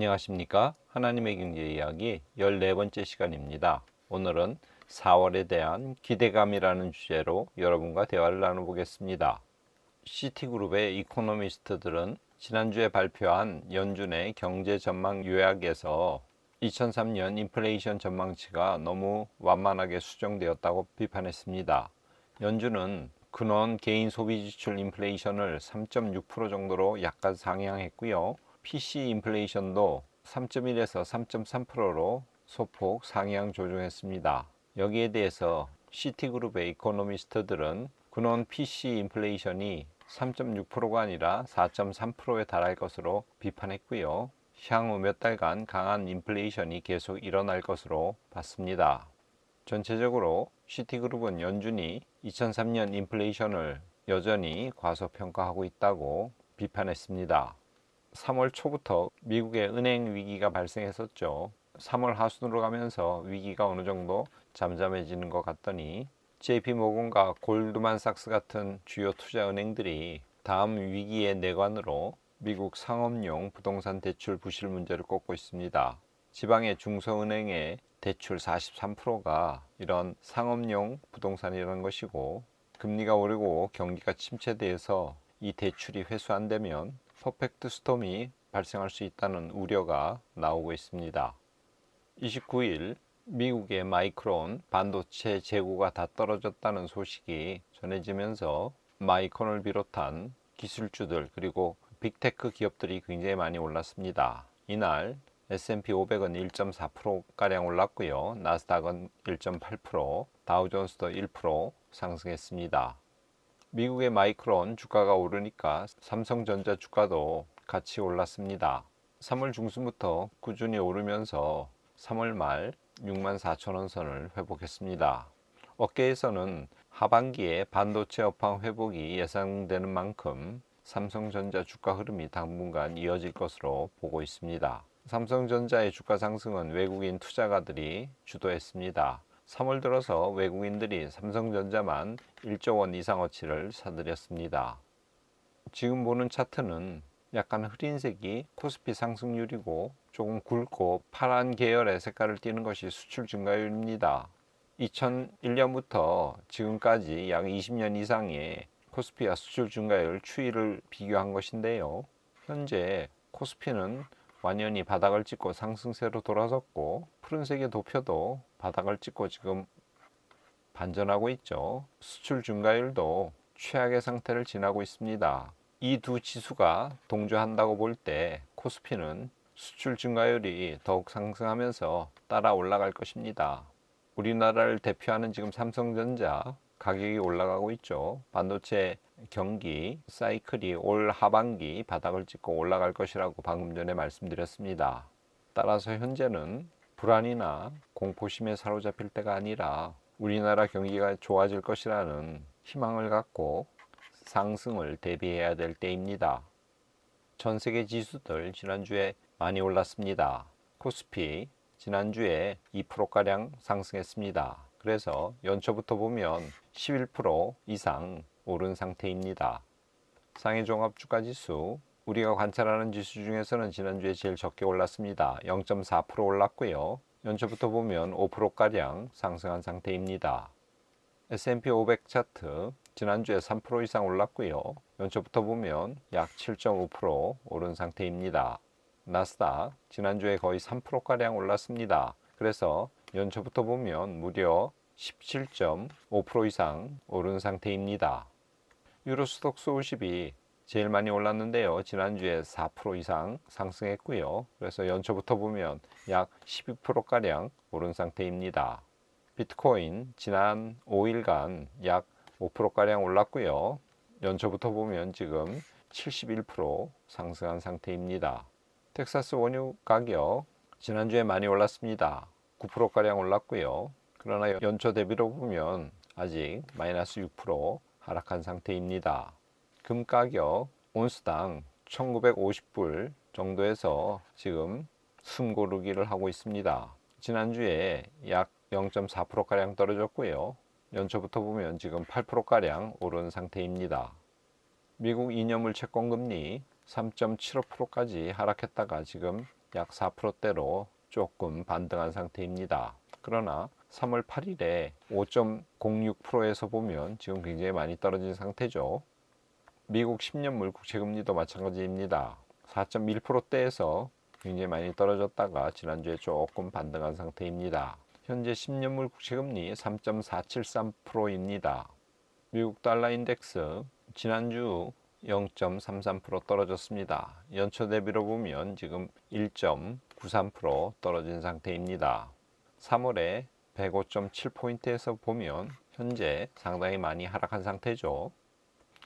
안녕하십니까 하나님의 경제 이야기 14번째 시간입니다 오늘은 4월에 대한 기대감이라는 주제로 여러분과 대화를 나눠보겠습니다 시티그룹의 이코노미스트들은 지난주에 발표한 연준의 경제 전망 요약에서 2003년 인플레이션 전망치가 너무 완만하게 수정되었다고 비판했습니다. 연준은 근원 개인 소비 지출 인플레이션을 3.6% 정도로 약간 상향했고요. PC 인플레이션도 3.1에서 3.3%로 소폭 상향 조정했습니다. 여기에 대해서 시티그룹의 이코노미스트들은 근원 PC 인플레이션이 3.6%가 아니라 4.3%에 달할 것으로 비판했고요. 향후 몇 달간 강한 인플레이션이 계속 일어날 것으로 봤습니다. 전체적으로 시티그룹은 연준이 2003년 인플레이션을 여전히 과소평가하고 있다고 비판했습니다. 3월 초부터 미국의 은행 위기가 발생했었죠. 3월 하순으로 가면서 위기가 어느 정도 잠잠해지는 것 같더니 JP 모건과 골드만삭스 같은 주요 투자 은행들이 다음 위기의 내관으로 미국 상업용 부동산 대출 부실 문제를 꼽고 있습니다. 지방의 중소은행의 대출 43%가 이런 상업용 부동산이라는 것이고 금리가 오르고 경기가 침체돼서 이 대출이 회수 안 되면 퍼펙트 스톰이 발생할 수 있다는 우려가 나오고 있습니다. 29일 미국의 마이크론 반도체 재고가 다 떨어졌다는 소식이 전해지면서 마이콘을 비롯한 기술주들 그리고 빅테크 기업들이 굉장히 많이 올랐습니다. 이날 S&P 500은 1.4%가량 올랐고요. 나스닥은 1.8%, 다우존스도 1% 상승했습니다. 미국의 마이크론 주가가 오르니까 삼성전자 주가도 같이 올랐습니다. 3월 중순부터 꾸준히 오르면서 3월 말 6만 4천 원 선을 회복했습니다. 업계에서는 하반기에 반도체 업황 회복이 예상되는 만큼 삼성전자 주가 흐름이 당분간 이어질 것으로 보고 있습니다. 삼성전자의 주가 상승은 외국인 투자가들이 주도했습니다. 3월 들어서 외국인들이 삼성전자만 1조 원 이상 어치를 사들였습니다. 지금 보는 차트는 약간 흐린색이 코스피 상승률이고 조금 굵고 파란 계열의 색깔을 띠는 것이 수출 증가율입니다. 2001년부터 지금까지 약 20년 이상의 코스피와 수출 증가율 추이를 비교한 것인데요. 현재 코스피는 완연히 바닥을 찍고 상승세로 돌아섰고 푸른색의 도표도 바닥을 찍고 지금 반전하고 있죠. 수출 증가율도 최악의 상태를 지나고 있습니다. 이 두 지수가 동조한다고 볼 때 코스피는 수출 증가율이 더욱 상승하면서 따라 올라갈 것입니다. 우리나라를 대표하는 지금 삼성전자 가격이 올라가고 있죠. 반도체 경기 사이클이 올 하반기 바닥을 찍고 올라갈 것이라고 방금 전에 말씀드렸습니다. 따라서 현재는 불안이나 공포심에 사로잡힐 때가 아니라 우리나라 경기가 좋아질 것이라는 희망을 갖고 상승을 대비해야 될 때입니다. 전 세계 지수들 지난주에 많이 올랐습니다. 코스피 지난주에 2%가량 상승했습니다. 그래서 연초부터 보면 11% 이상 오른 상태입니다. 상해 종합 주가 지수 우리가 관찰하는 지수 중에서는 지난주에 제일 적게 올랐습니다. 0.4% 올랐고요. 연초부터 보면 5%가량 상승한 상태입니다. S&P 500 차트 지난주에 3% 이상 올랐고요. 연초부터 보면 약 7.5% 오른 상태입니다. 나스닥 지난주에 거의 3%가량 올랐습니다. 그래서 연초부터 보면 무려 17.5% 이상 오른 상태입니다. 유로 스톡 스 50이 제일 많이 올랐는데요. 지난주에 4% 이상 상승했고요. 그래서 연초부터 보면 약 12%가량 오른 상태입니다. 비트코인 지난 5일간 약 5%가량 올랐고요. 연초부터 보면 지금 71% 상승한 상태입니다. 텍사스 원유 가격 지난주에 많이 올랐습니다. 9%가량 올랐고요. 그러나 연초 대비로 보면 아직 마이너스 6% 하락한 상태입니다. 금 가격 온스당 1950불 정도에서 지금 숨 고르기를 하고 있습니다. 지난주에 약 0.4%가량 떨어졌고요. 연초부터 보면 지금 8%가량 오른 상태입니다. 미국 2년물 채권금리 3.75%까지 하락했다가 지금 약 4%대로 조금 반등한 상태입니다. 그러나 3월 8일에 5.06%에서 보면 지금 굉장히 많이 떨어진 상태죠. 미국 10년물 국채금리도 마찬가지입니다. 4.1%대에서 굉장히 많이 떨어졌다가 지난주에 조금 반등한 상태입니다. 현재 10년물 국채금리 3.473%입니다. 미국 달러 인덱스 지난주 0.33% 떨어졌습니다. 연초 대비로 보면 지금 1.93% 떨어진 상태입니다. 3월에 105.7포인트에서 보면 현재 상당히 많이 하락한 상태죠.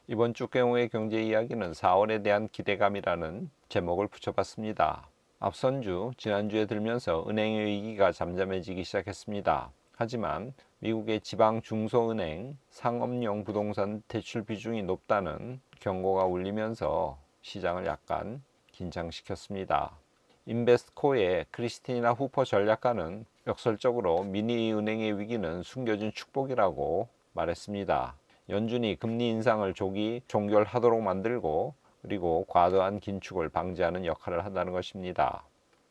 이번 주 경우의 경제 이야기는 4월에 대한 기대감이라는 제목을 붙여봤습니다. 앞선 주, 지난주에 들면서 은행의 위기가 잠잠해지기 시작했습니다. 하지만 미국의 지방 중소은행 상업용 부동산 대출 비중이 높다는 경고가 울리면서 시장을 약간 긴장시켰습니다. 인베스코의 크리스티나 후퍼 전략가는 역설적으로 미니 은행의 위기는 숨겨진 축복이라고 말했습니다. 연준이 금리 인상을 조기 종결하도록 만들고 그리고 과도한 긴축을 방지하는 역할을 한다는 것입니다.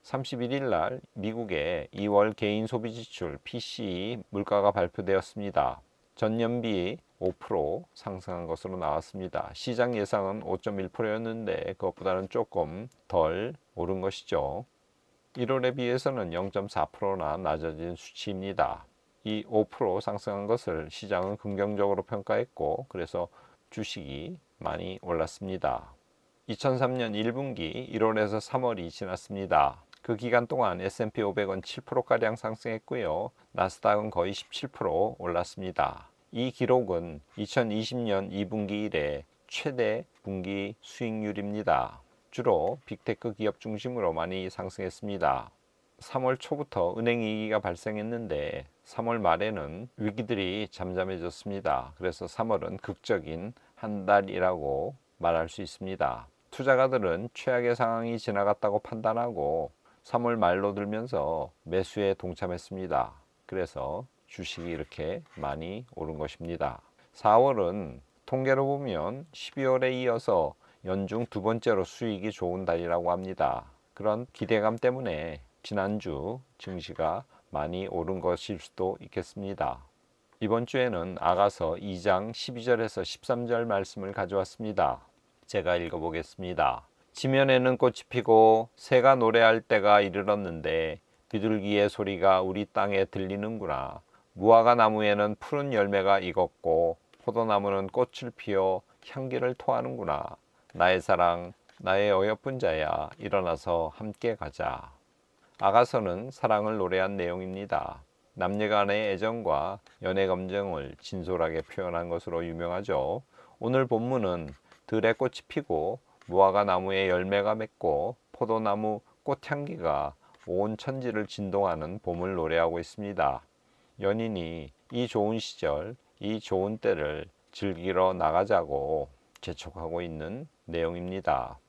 31일 날 미국의 2월 개인 소비 지출 PCE 물가가 발표되었습니다. 전년비 5% 상승한 것으로 나왔습니다. 시장 예상은 5.1%였는데 그것보다는 조금 덜 오른 것이죠. 1월에 비해서는 0.4%나 낮아진 수치입니다. 이 5% 상승한 것을 시장은 긍정적으로 평가했고 그래서 주식이 많이 올랐습니다. 2003년 1분기 1월에서 3월이 지났습니다. 그 기간 동안 S&P 500은 7%가량 상승했고요. 나스닥은 거의 17% 올랐습니다. 이 기록은 2020년 2분기 이래 최대 분기 수익률입니다. 주로 빅테크 기업 중심으로 많이 상승했습니다. 3월 초부터 은행 위기가 발생했는데 3월 말에는 위기들이 잠잠해졌습니다. 그래서 3월은 극적인 한 달이라고 말할 수 있습니다. 투자가들은 최악의 상황이 지나갔다고 판단하고 3월 말로 들면서 매수에 동참했습니다. 그래서 주식이 이렇게 많이 오른 것입니다. 4월은 통계로 보면 12월에 이어서 연중 두 번째로 수익이 좋은 달이라고 합니다. 그런 기대감 때문에 지난주 증시가 많이 오른 것일 수도 있겠습니다. 이번 주에는 아가서 2장 12절에서 13절 말씀을 가져왔습니다. 제가 읽어보겠습니다. 지면에는 꽃이 피고 새가 노래할 때가 이르렀는데 비둘기의 소리가 우리 땅에 들리는구나. 무화과 나무에는 푸른 열매가 익었고 포도나무는 꽃을 피워 향기를 토하는구나. 나의 사랑, 나의 어여쁜 자야, 일어나서 함께 가자. 아가서는 사랑을 노래한 내용입니다. 남녀 간의 애정과 연애 감정을 진솔하게 표현한 것으로 유명하죠. 오늘 본문은 들에 꽃이 피고 무화과 나무에 열매가 맺고 포도나무 꽃향기가 온 천지를 진동하는 봄을 노래하고 있습니다. 연인이 이 좋은 시절, 이 좋은 때를 즐기러 나가자고 재촉하고 있는 내용입니다.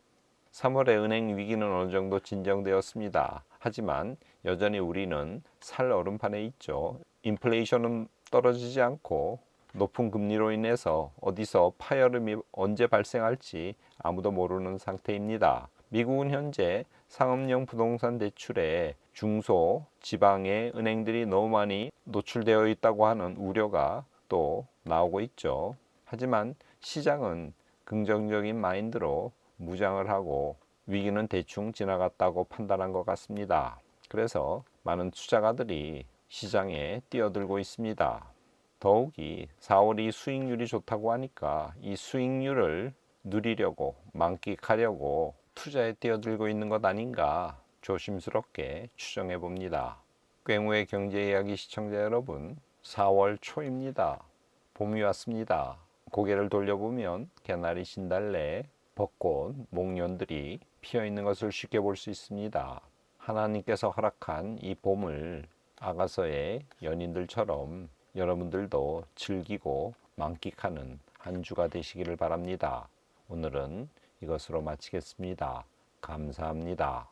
3월의 은행 위기는 어느 정도 진정되었습니다. 하지만 여전히 우리는 살 얼음판에 있죠. 인플레이션은 떨어지지 않고 높은 금리로 인해서 어디서 파열음이 언제 발생할지 아무도 모르는 상태입니다. 미국은 현재 상업용 부동산 대출에 중소 지방의 은행들이 너무 많이 노출되어 있다고 하는 우려가 또 나오고 있죠. 하지만 시장은 긍정적인 마인드로 무장을 하고 위기는 대충 지나갔다고 판단한 것 같습니다. 그래서 많은 투자가들이 시장에 뛰어들고 있습니다. 더욱이 4월이 수익률이 좋다고 하니까 이 수익률을 누리려고 만끽하려고 투자에 뛰어들고 있는 것 아닌가 조심스럽게 추정해 봅니다. 꽹우의 경제 이야기 시청자 여러분, 4월 초입니다. 봄이 왔습니다. 고개를 돌려보면 개나리, 진달래, 벚꽃, 목련들이 피어 있는 것을 쉽게 볼 수 있습니다. 하나님께서 허락한 이 봄을 아가서의 연인들처럼 여러분들도 즐기고 만끽하는 한 주가 되시기를 바랍니다. 오늘은 이것으로 마치겠습니다. 감사합니다.